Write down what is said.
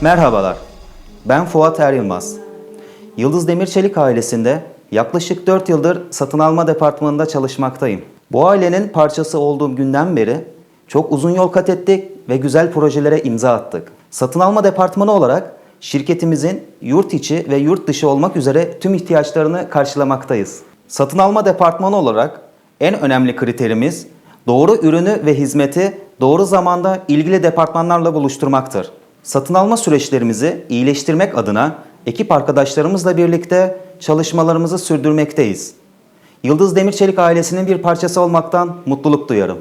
Merhabalar, ben Fuat Er. Yıldız Demirçelik ailesinde yaklaşık 4 yıldır satın alma departmanında çalışmaktayım. Bu ailenin parçası olduğum günden beri çok uzun yol kat ettik ve güzel projelere imza attık. Satın alma departmanı olarak şirketimizin yurt içi ve yurt dışı olmak üzere tüm ihtiyaçlarını karşılamaktayız. Satın alma departmanı olarak en önemli kriterimiz doğru ürünü ve hizmeti doğru zamanda ilgili departmanlarla buluşturmaktır. Satın alma süreçlerimizi iyileştirmek adına ekip arkadaşlarımızla birlikte çalışmalarımızı sürdürmekteyiz. Yıldız Demirçelik ailesinin bir parçası olmaktan mutluluk duyarım.